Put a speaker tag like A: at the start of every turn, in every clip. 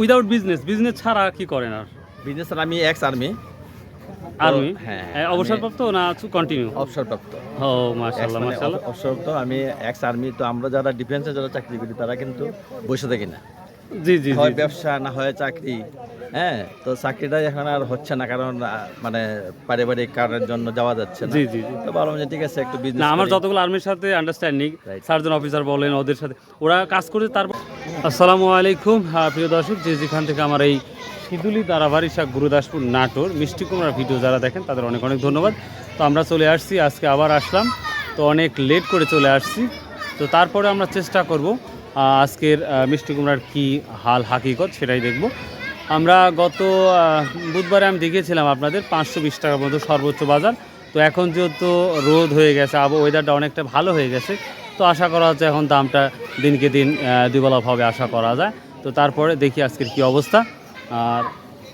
A: Without business business ছাড়া কি করেন আর?
B: বিজনেস আমি এক্স আর্মি
A: আর্মি
B: হ্যাঁ,
A: অবসরপ্রাপ্ত না কন্টিনিউ
B: অবসরপ্রাপ্ত।
A: ও মাশাআল্লাহ মাশাআল্লাহ।
B: অবসরপ্রাপ্ত আমি এক্স আর্মি তো আমরা যারা ডিফেন্সে যারা চাকরি করি তারা কিন্তু বসে থাকি না।
A: জি জি
B: হয় ব্যবসা না হয় চাকরি হ্যাঁ? তো চাকরিটা এখন আর হচ্ছে না কারণ মানে পারিবারিক কারণের জন্য যাওয়া যাচ্ছে না।
A: জি জি
B: তো ভাবলাম যে ঠিক আছে একটু বিজনেস না
A: আমার যতগুলো আর্মির সাথে আন্ডারস্ট্যান্ডিং সার্জন অফিসার বলেন ওদের সাথে ওরা কাজ করে তারপর আসসালামু আলাইকুম। হ্যাঁ, প্রিয় দর্শক যে যেখান থেকে আমার এই শিদুলি তারাবাড়ি শাক গুরুদাসপুর নাটোর মিষ্টি কুমড়ার ভিডিও যারা দেখেন তাদের অনেক অনেক ধন্যবাদ। তো আমরা চলে আসছি আজকে আবার আসলাম। তো অনেক লেট করে চলে আসছি। তো তারপরে আমরা চেষ্টা করব আজকের মিষ্টি কুমড়ার কী হাল হাকিকত সেটাই দেখব। আমরা গত বুধবারে আমি দেখিয়েছিলাম আপনাদের পাঁচশো বিশ টাকার মতো সর্বোচ্চ বাজার। তো এখন যেহেতু রোদ হয়ে গেছে আবহাওয়া ওয়েদারটা অনেকটা ভালো হয়ে গেছে তো আশা করা হচ্ছে এখন দামটা দিনকে দিন আহ, হবে আশা করা যায়। তো তারপরে দেখি আজকের কি অবস্থা। আর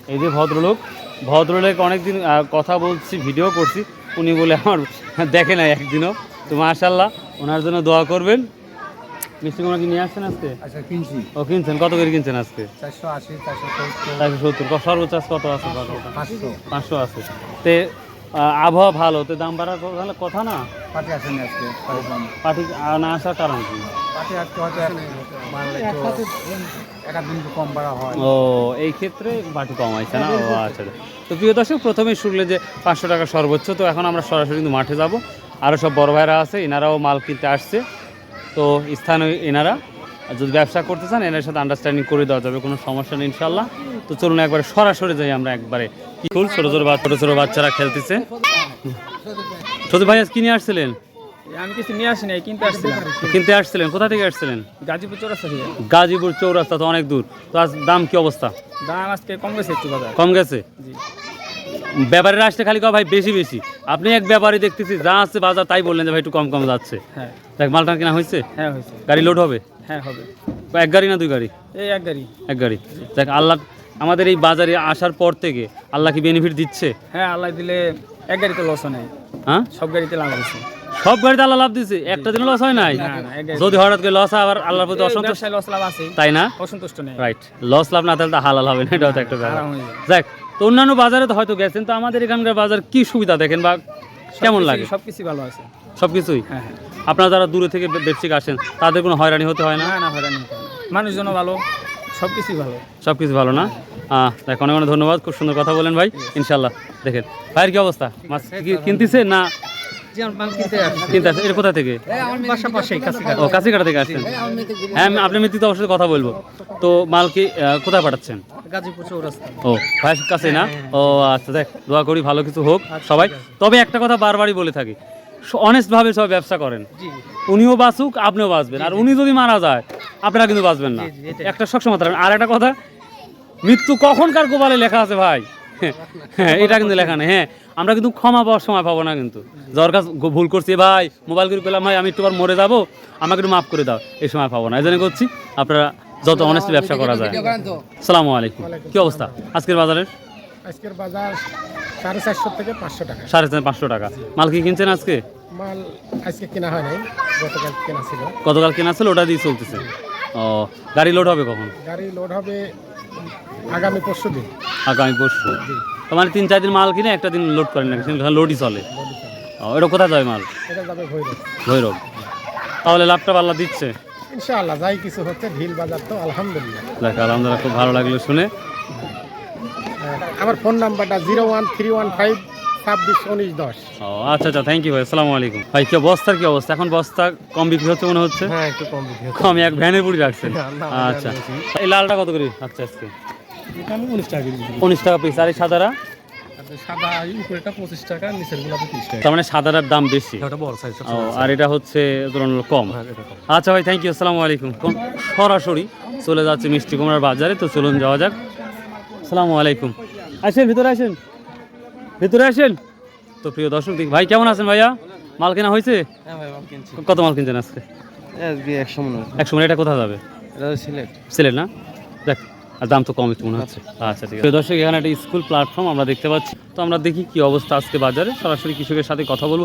A: এই যে ভদ্রলোক ভদ্রলোক অনেকদিন কথা বলছি ভিডিও করছি। উনি বলে আমার দেখে নাই একদিনও। তো মাশাল্লাহ ওনার জন্য দোয়া করবেন। মিষ্টি কুমড়া কি নিয়ে আসছেন আজকে?
C: আচ্ছা কিনছি।
A: ও কিনছেন। কত করে কিনছেন আজকে?
C: চারশো আশি চারশো সত্তর।
A: চারশো সত্তর। ক- সর্বোচ্চ কত আছে?
C: পাঁচশো।
A: পাঁচশো আছে। তে আবহাওয়া ভালো তো দাম বাড়ার তাহলে কথা না।
C: পাটি আসেনি আজকে
A: আহ, না আসার কারণ কি?
C: পাটি আজকে হয়তো এক আধ কম বাড়া হয়।
A: ও এই ক্ষেত্রে বাটি কম হয়েছে না? ও আচ্ছা। আচ্ছা। তো প্রিয় দর্শক প্রথমেই শুনলে যে পাঁচশো টাকা সর্বোচ্চ তো এখন আমরা সরাসরি কিন্তু মাঠে যাব। আরও সব বড় ভাইরা আছে এনারাও মাল কিনতে আসছে। তো স্থানীয় এনারা যদি ব্যবসা করতে চান এনার সাথে আন্ডারস্ট্যান্ডিং করে দেওয়া যাবে কোনো সমস্যা নেই ইনশাল্লাহ তো চলুন একবারে সরাসরি যাই আমরা একবারে। কি ফুল? ছোটো ছোটো ছোটো ছোটো বাচ্চারা খেলতেছে। ছোট ভাই আজ কিনে আসছিলেন?
C: আমি কিছু নিয়ে আসি নাই কিনতে আসছিলাম।
A: কিনতে আসছিলেন? কোথা থেকে আসছিলেন?
C: গাজীপুর চৌরাস্তা থেকে।
A: গাজীপুর চৌরাস্তা তো অনেক দূর। তো আজ দাম কি অবস্থা?
C: দাম আজকে কম গেছে একটু বাজার।
A: কম গেছে?
C: জি।
A: ব্যাপারীরা আসতে খালি কয় ভাই বেশি বেশি। আপনি এক ব্যাপারী দেখতেছি যা আছে বাজার তাই বললেন যে ভাই একটু কম কম যাচ্ছে।
C: হ্যাঁ।
A: দেখ মালটা কেনা হয়েছে?
C: হ্যাঁ হয়েছে।
A: গাড়ি লোড হবে?
C: হ্যাঁ হবে।
A: এক গাড়ি না দুই গাড়ি?
C: এই এক গাড়ি।
A: এক গাড়ি। দেখ আল্লাহ আমাদের এই বাজারে আসার পর থেকে আল্লাহ কি বেনিফিট দিচ্ছে?
C: হ্যাঁ আল্লাহ দিলে এক গাড়িতে লসও নেই।
A: হ্যাঁ?
C: সব গাড়িতে লাভ হয়েছে।
A: সব গাড়িতে আল্লাহ লাভ দিচ্ছে একটা দিন লস হয় নাই? যদি হঠাৎ করে লস হয় আবার আল্লাহর প্রতি অসন্তোষ
C: ব্যবসায় লস লাভ আছে।
A: তাই না?
C: অসন্তুষ্ট নেই।
A: রাইট লস লাভ না তাহলে তো হালাল হবে না একটা ব্যাপার।
C: হয়ে
A: দেখ তো অন্যান্য বাজারে তো হয়তো গেছেন তো আমাদের এখানকার বাজার কি সুবিধা দেখেন বা কেমন লাগে?
C: সব কিছু ভালো আছে।
A: সব কিছুই
C: হ্যাঁ হ্যাঁ।
A: আপনারা যারা দূরে থেকে ব্যবসায়িক আসেন তাদের কোনো হয়রানি হতে হয় না?
C: না হয়রানি মানুষজনও ভালো। সব কিছুই ভালো।
A: সব কিছু ভালো না? দেখ অনেক অনেক ধন্যবাদ। খুব সুন্দর কথা বলেন ভাই। ইনশাল্লাহ দেখেন ভাইয়ের কি অবস্থা? মাছ কিনতেছে না কিনতে আসছে। এটা কোথা থেকে?
C: কাছে
A: ও কাছিকাটা থেকে আসছেন। হ্যাঁ মিত্রিতে অবশ্যই কথা বলব। তো মাল কি কোথায় পাঠাচ্ছেন? ও ভাইয়ের কাছে না? ও আচ্ছা দেখ দোয়া করি ভালো কিছু হোক সবাই। তবে একটা কথা বারবারই বলে থাকি। অনেস্ট ভাবে সবাই ব্যবসা করেন। উনিও বাঁচুক আপনিও বাঁচবেন। আর উনি যদি মারা যায় আপনারা কিন্তু বাঁচবেন না। একটা সবসময় থাকবেন আর একটা কথা মৃত্যু কখনকার গোপালে লেখা আছে ভাই? হ্যাঁ এটা কিন্তু লেখা নেই। হ্যাঁ আমরা কিন্তু ক্ষমা পাওয়ার সময় পাবো না কিন্তু। যার কাছে ভুল করছি ভাই মোবাইল করে পেলাম ভাই আমি একটু মরে যাব আমাকে একটু মাফ করে দাও। এই সময় পাবো না। এই জন্য করছি আপনারা যত অনেস্ট ব্যবসা করা যায়। সালামু আলাইকুম। কি অবস্থা? আজকের বাজারের?
D: আজকের বাজার সাড়ে চারশো থেকে পাঁচশো টাকা।
A: সাড়ে চার পাঁচশো টাকা। মাল কি কিনছেন আজকে?
D: মাল আজকে কেনা হয় নাই গতকাল কেনা ছিল।
A: গতকাল কেনা ছিল ওটা দিয়ে চলতেছে। ও গাড়ি লোড হবে কখন?
D: গাড়ি লোড হবে আগামী পরশু দিন।
A: আগামী পরশু। তো মানে তিন চার দিন মাল কিনে একটা দিন লোড করেন না লোডই চলে। ও এটা কোথায় যায় মাল?
D: এটা যাবে ভৈরব।
A: ভৈরব। তাহলে লাভটা পাল্লা দিচ্ছে।
D: ইনশাআল্লাহ যাই কিছু হচ্ছে ঢিল বাজার তো আলহামদুলিল্লাহ।
A: দেখ আলহামদুলিল্লাহ খুব ভালো লাগল শুনে।
D: আমার ফোন নাম্বারটা zero one three one five ছাব্বিশ উনিশ দশ।
A: ও আচ্ছা আচ্ছা থ্যাংক ইউ ভাই আসসালামু আলাইকুম। ভাই কি বস্তার কি অবস্থা? এখন বস্তা কম বিক্রি হচ্ছে মনে হচ্ছে?
D: হ্যাঁ একটু কম বিক্রি
A: কম এক ভ্যানে পুরি রাখছেন আচ্ছা। এই লালটা কত করে আচ্ছা আজকে?
D: উনিশ টাকা
A: উনিশ টাকা পিস আর এই সাদারা
D: সাদা উপরেটা পঁচিশ টাকা নিচেরগুলো তিরিশ টাকা।
A: তার মানে সাদাটার দাম বেশি।
D: ওটা বড় সাইজ
A: ও আর এটা হচ্ছে তুলনামূলক কম। আচ্ছা ভাই থ্যাংক ইউ আসসালামু আলাইকুম। সরাসরি চলে যাচ্ছে মিষ্টি কুমড়ার বাজারে তো চলুন যাওয়া যাক। আসসালামু আলাইকুম। আসেন ভিতরে আসেন। ভিতরে আসেন। তো প্রিয় দর্শক দিক ভাই কেমন আছেন ভাইয়া? মাল কেনা হয়েছে?
C: হ্যাঁ
A: কত মাল কিনছেন আজকে?
C: একশো মনে
A: একশো মিনিট এটা কোথায় যাবে?
C: সিলেট।
A: সিলেট না? দেখ আর দাম তো কম একটু মনে হচ্ছে। আচ্ছা। ঠিক আছে। প্রিয় দর্শক এখানে একটা স্কুল প্ল্যাটফর্ম আমরা দেখতে পাচ্ছি। তো আমরা দেখি কি অবস্থা আজকে বাজারে। সরাসরি কৃষকের সাথে কথা বলব।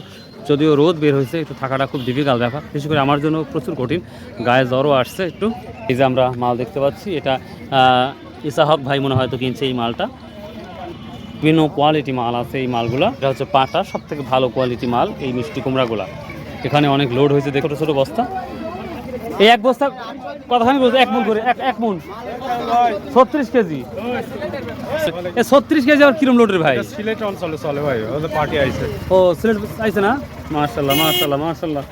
A: যদিও রোদ বের হয়েছে একটু থাকাটা খুব ডিফিকাল্ট ব্যাপার। বিশেষ করে আমার জন্য প্রচুর কঠিন। গায়ে জ্বরও আসছে একটু। এই যে আমরা মাল দেখতে পাচ্ছি এটা আহ, ইসাহক ভাই মনে হয়তো কিনছে এই মালটা। বিভিন্ন কোয়ালিটি মাল আছে এই মালগুলা। এটা হচ্ছে পাটা সব থেকে ভালো কোয়ালিটি মাল এই মিষ্টি কুমড়াগুলা। এখানে অনেক লোড হয়েছে দেখো ছোটো ছোটো বস্তা। এই এক বস্তা কতখানি বলছে এক মন করে এক এক মন ছত্রিশ কেজি। ছত্রিশ কেজি আর কিরম লোডের ভাই?
C: সিলেট অঞ্চলে চলে ভাই পার্টি আইছে।
A: ও সিলেট আইছে না? মার্শাল্লাহ মার্শাল্লাহ মার্শাল্লাহ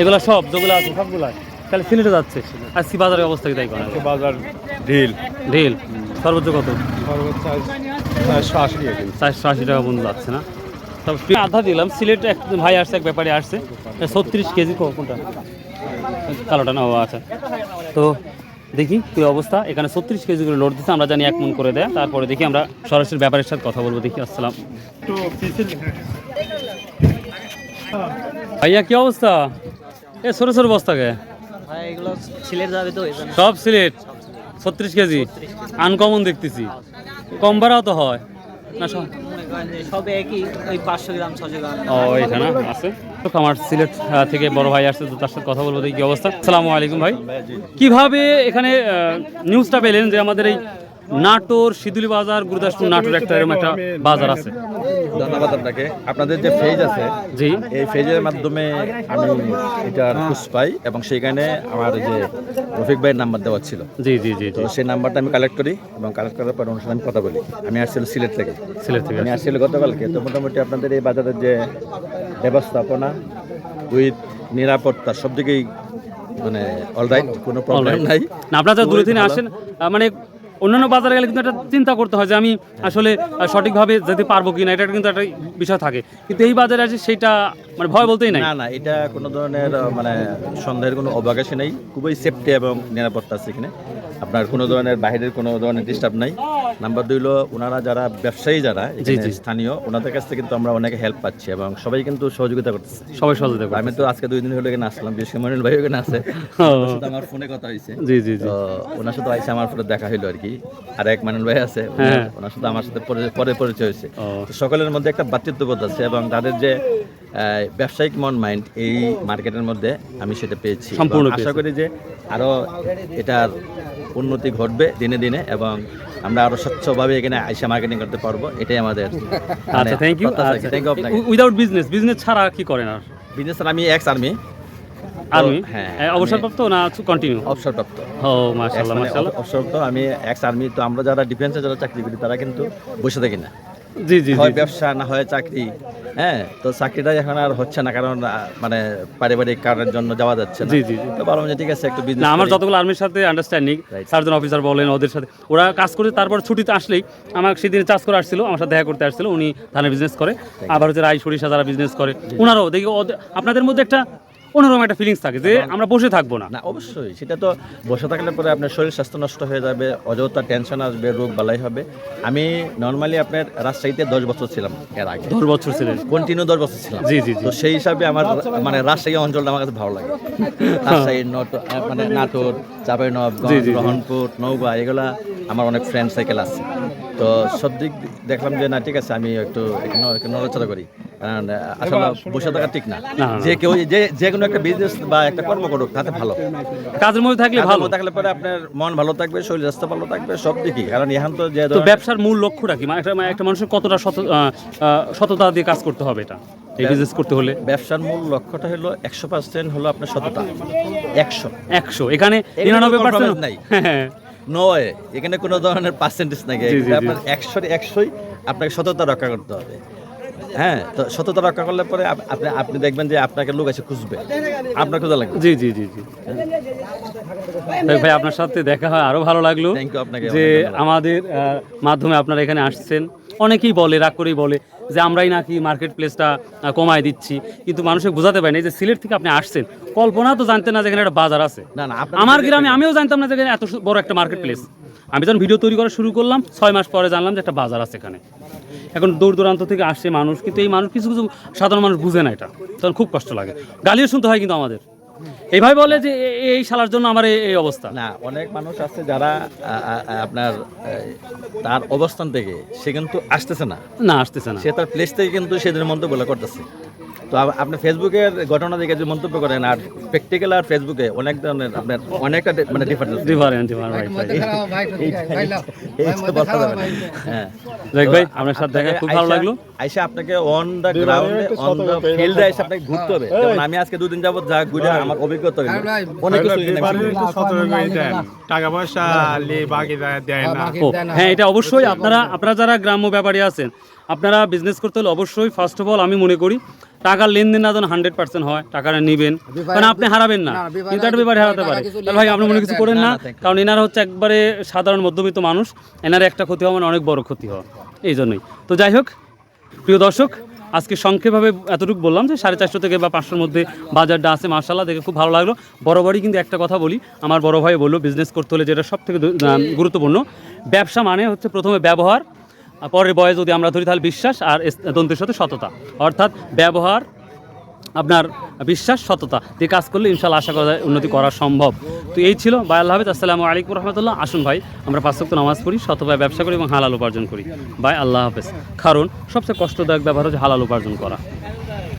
A: এগুলা সব যেগুলো আছে সবগুলা তাহলে সিলেটে যাচ্ছে। আর সি বাজারের অবস্থা কি তাই করা
C: বাজার ঢিল।
A: ঢিল। সর্বোচ্চ কত?
C: সর্বোচ্চ চারশো আশি টাকা
A: চারশো আশি টাকা পর্যন্ত যাচ্ছে না। তবে আধা দিলাম সিলেট এক ভাই আসছে এক ব্যাপারে আসছে। ছত্রিশ কেজি কোনটা? কালোটা না ও আচ্ছা। তো দেখি কি অবস্থা। এখানে ছত্রিশ কেজি করে লোড দিচ্ছে আমরা জানি এক মন করে দেয়। তারপরে দেখি আমরা সরাসরি ব্যাপারের সাথে কথা বলব দেখি আসসালাম। ভাইয়া কি অবস্থা? এ ছোটো ছোটো বস্তাকে।
E: ভাই এগুলো সিলেট যাবে তো এই জন্য।
A: সব সিলেট? ছত্রিশ কেজি? আনকমন দেখতেছি। কম ভাড়াও তো হয়। না সব
E: একই ওই পাঁচশো গ্রাম ছশো গ্রাম।
A: ও এখানে আছে। তো আমার সিলেট থেকে বড় ভাই আসছে তো তার সাথে কথা বলব দেখি কি অবস্থা। সালামু আলাইকুম ভাই। কীভাবে এখানে নিউজটা পেলেন যে আমাদের এই নাটোর শিদুলি বাজার গুরুদাসপুর নাটোর একটা এরকম একটা বাজার আছে।
B: ধন্যবাদ আপনাকে। আপনাদের যে ফেজ আছে
A: জি।
B: এই ফেজের মাধ্যমে আমি এটা খোঁজ পাই এবং সেখানে আমার যে রফিক ভাইয়ের নাম্বার দেওয়া ছিল।
A: জি জি জি
B: তো সেই নাম্বারটা আমি কালেক্ট করি এবং কালেক্ট করার পর অনুষ্ঠানে আমি কথা বলি। আমি আসছিল সিলেট থেকে।
A: সিলেট থেকে
B: আমি আসছিল গতকালকে। তো মোটামুটি আপনাদের এই বাজারের যে ব্যবস্থাপনা উইথ নিরাপত্তা সব দিকেই মানে অলরাইট কোনো প্রবলেম নাই।
A: না আপনারা দূরে থেকে আসেন। মানে অন্যান্য বাজারে গেলে কিন্তু একটা চিন্তা করতে হয় যে আমি আসলে সঠিকভাবে যেতে পারব কিনা, এটা কিন্তু একটা বিষয় থাকে। কিন্তু এই বাজারে আছে সেটা মানে ভয় বলতেই নাই।
B: না না, এটা কোনো ধরনের মানে সন্দেহের কোনো অবকাশে নেই। খুবই সেফটি এবং নিরাপত্তা আছে এখানে। আপনার কোনো ধরনের, বাইরের কোনো ধরনের ডিস্টার্ব নাই। নাম্বার দুই হলো ওনারা যারা ব্যবসায়ী যারা স্থানীয় ওনাদের কাছ থেকে কিন্তু আমরা অনেকে হেল্প পাচ্ছি এবং সবাই কিন্তু সহযোগিতা করতেছে।
A: সবাই দেখো
B: আমি তো আজকে দুই দিন হলো এখানে আসলাম বিশেষ করে মনির ভাই এখানে আছে। আমার ফোনে কথা হয়েছে।
A: জি জি জি।
B: ওনার সাথে আইসে আমার ফোনে দেখা হইল আর কি। আর এক মানুষ ভাই আছে
A: হ্যাঁ।
B: ওনার সাথে আমার সাথে পরে পরে পরিচয় হয়েছে। তো সকলের মধ্যে একটা ভাতৃত্ববোধ আছে এবং তাদের যে ব্যবসায়িক মন মাইন্ড এই মার্কেটের মধ্যে আমি সেটা পেয়েছি।
A: সম্পূর্ণ
B: আশা করি যে আরও এটার উন্নতি ঘটবে দিনে দিনে এবং আমরা আরও স্বচ্ছভাবে এখানে আইসা মার্কেটিং করতে পারব এটাই আমাদের
A: আচ্ছা থ্যাংক ইউ
B: থ্যাংক ইউ আপনাকে।
A: উইদাউট বিজনেস বিজনেস ছাড়া কি করেন আর?
B: বিজনেস আমি এক্স আর্মি
A: আর্মি
B: হ্যাঁ,
A: অবসরপ্রাপ্ত না কন্টিনিউ
B: অবসরপ্রাপ্ত।
A: ও মাশাআল্লাহ মাশাআল্লাহ।
B: অবসরপ্ত আমি এক্স আর্মি তো আমরা যারা ডিফেন্সে যারা চাকরি করি তারা কিন্তু বসে থাকি না।
A: জি জি
B: হয় ব্যবসা না হয় চাকরি হ্যাঁ? তো চাকরিটা এখন আর হচ্ছে না কারণ মানে পারিবারিক কারণের জন্য যাওয়া যাচ্ছে না।
A: জি, জি।
B: তো ভাবলাম যে ঠিক আছে একটু
A: না
B: বিজনেস
A: আমার যতগুলো আর্মির সাথে আন্ডারস্ট্যান্ডিং সার্জন অফিসার বলেন ওদের সাথে ওরা কাজ করে তারপর ছুটিতে আসলেই। আমাকে সেদিন চাষ করে আসছিল আমার সাথে দেখা করতে আসছিল উনি ধানের বিজনেস করে। আবার হচ্ছে রায় সরিষা যারা বিজনেস করে ওনারাও দেখি আপনাদের মধ্যে একটা অন্যরকম একটা ফিলিংস থাকে যে আমরা বসে থাকব না।
B: না অবশ্যই সেটা তো বসে থাকলে পরে আপনার শরীর স্বাস্থ্য নষ্ট হয়ে যাবে অযথা টেনশন আসবে রোগ বালাই হবে। আমি নর্মালি আপনার রাজশাহীতে দশ বছর ছিলাম এর আগে।
A: দশ বছর ছিলেন?
B: কন্টিনিউ দশ বছর ছিলাম।
A: জি জি
B: তো সেই হিসাবে আমার মানে রাজশাহী অঞ্চলটা আমার কাছে ভালো লাগে। রাজশাহী নট- মানে নাটোর চাঁপাইনবাবগঞ্জ
A: জি, জি, জি।
B: রহনপুর নৌবা এগুলা আমার অনেক ফ্রেন্ড সাইকেল আছে। তো সব দিক দেখলাম যে না ঠিক আছে আমি একটু নড়াচড়া করি। কারণ আসলে বসে থাকা ঠিক না। যে কেউ যে যে কোনো একটা বিজনেস বা একটা কর্ম করুক তাতে ভালো।
A: কাজের মধ্যে থাকলে ভালো।
B: থাকলে পরে আপনার মন ভালো থাকবে শরীর স্বাস্থ্য ভালো থাকবে সব দিকই। কারণ এখন তো যে
A: ব্যবসার মূল লক্ষ্যটা কি? মানে একটা মানে একটা মানুষের কতটা সততা দিয়ে কাজ করতে হবে এটা? এই বিজনেস করতে হলে।
B: ব্যবসার মূল লক্ষ্যটা হলো একশো পার্সেন্ট হলো আপনার সততা। একশো।
A: একশো। এখানে নিরানব্বই পার্সেন্ট
B: নাই। নো ওয়ে এখানে কোনো ধরনের পার্সেন্টেজ
A: জি।
B: আপনার একশোর একশোই আপনাকে সততা রক্ষা করতে হবে। হ্যাঁ তো সততা রক্ষা করলে পরে আপনি আপনি দেখবেন যে আপনাকে লোক এসে খুঁজবে। আপনার খোঁজা লাগবে।
A: জি জি জি জি। ভাই আপনার সাথে দেখা হয় আরও ভালো লাগল
B: আপনাকে,
A: যে আমাদের মাধ্যমে আপনারা এখানে আসছেন। অনেকেই বলে রাগ করেই বলে যে আমরাই নাকি মার্কেট প্লেসটা কমায় দিচ্ছি। কিন্তু মানুষকে বোঝাতে পারি না যে সিলেট থেকে আপনি আসছেন কল্পনা তো জানতেন না যে এখানে একটা বাজার আছে।
B: না না
A: আমার গ্রামে আমিও জানতাম না যে এখানে এত বড় একটা মার্কেট প্লেস আমি যখন ভিডিও তৈরি করা শুরু করলাম ছয় মাস পরে জানলাম যে একটা বাজার আছে এখানে। এখন দূর দূরান্ত থেকে আসছে মানুষ কিন্তু এই মানুষ কিছু কিছু সাধারণ মানুষ বুঝে না এটা। তখন খুব কষ্ট লাগে। গালিও শুনতে হয় কিন্তু আমাদের। এইভাবে বলে যে এই শালার জন্য আমার এই- অবস্থা।
B: না অনেক মানুষ আছে যারা আপনার তার অবস্থান থেকে সে কিন্তু আসতেছে না।
A: না আসতেছে না।
B: সে তার প্লেস থেকে কিন্তু সেদের মধ্যে বলে করতেছে। তো আপ- আপনি ফেসবুকের ঘটনা দেখে যে মন্তব্য করেন আর প্র্যাকটিক্যাল আর ফেসবুকে অনেক ধরনের আপনার অনেকটা মানে ডিফারেন্স
A: ডিফারেন্ট ডিফারেন্ট ভাই ভাই
B: হ্যাঁ
A: দেখ ভাই আপনার সাথে দেখা খুব ভালো লাগল
B: আইসা আপনাকে অন দ্য গ্রাউন্ডে অন দ্য ফিল্ডে এসে আপনাকে ঘুরতে হবে যেমন আমি আজকে দুদিন যাবত যা ঘুরে আমার অভিজ্ঞতা হইল অনেক কিছু
C: টাকা পয়সা লে বাকি দেয় না
A: হ্যাঁ এটা অবশ্যই আপনারা আপনারা যারা গ্রাম্য ব্যাপারী আছেন আপনারা বিজনেস করতে হলে অবশ্যই ফার্স্ট অফ অল আমি মনে করি টাকার লেনদেন না যেন হান্ড্রেড পার্সেন্ট হয় টাকাটা নেবেন। কারণ আপনি হারাবেন না। কিন্তু একটা ব্যাপারে হারাতে পারে। তাহলে ভাই আপনি মনে কিছু করেন না কারণ এনারা হচ্ছে একবারে সাধারণ মধ্যবিত্ত মানুষ এনার একটা ক্ষতি হওয়া মানে অনেক বড় ক্ষতি হওয়া এই জন্যই। তো যাই হোক প্রিয় দর্শক আজকে সংক্ষেপভাবে এতটুকু বললাম যে সাড়ে চারশো থেকে বা পাঁচশোর মধ্যে বাজারটা আছে মার্শাল্লাহ দেখে খুব ভালো লাগল। বরাবরই কিন্তু একটা কথা বলি আমার বড় ভাই বলল বিজনেস করতে হলে যেটা সব থেকে গুরুত্বপূর্ণ ব্যবসা মানে হচ্ছে প্রথমে ব্যবহার পরের বয়ে যদি আমরা ধরি তাহলে বিশ্বাস আর দন্তির সাথে সততা। অর্থাৎ ব্যবহার, আপনার বিশ্বাস, সততা দিয়ে কাজ করলে ইনশাল্লাহ আশা করা যায় উন্নতি করা সম্ভব। তো এই ছিল বাই আল্লাহ হাফিজ। আসসালামু আলাইকুম রহমতুল্লাহ। আসুন ভাই, আমরা পাঁচক্ত নামাজ পড়ি শতভাবে ব্যবসা করি এবং হালাল উপার্জন করি। বাই আল্লাহ হাফেজ। কারণ সবচেয়ে কষ্টদায়ক ব্যাপার হচ্ছে হালাল উপার্জন করা।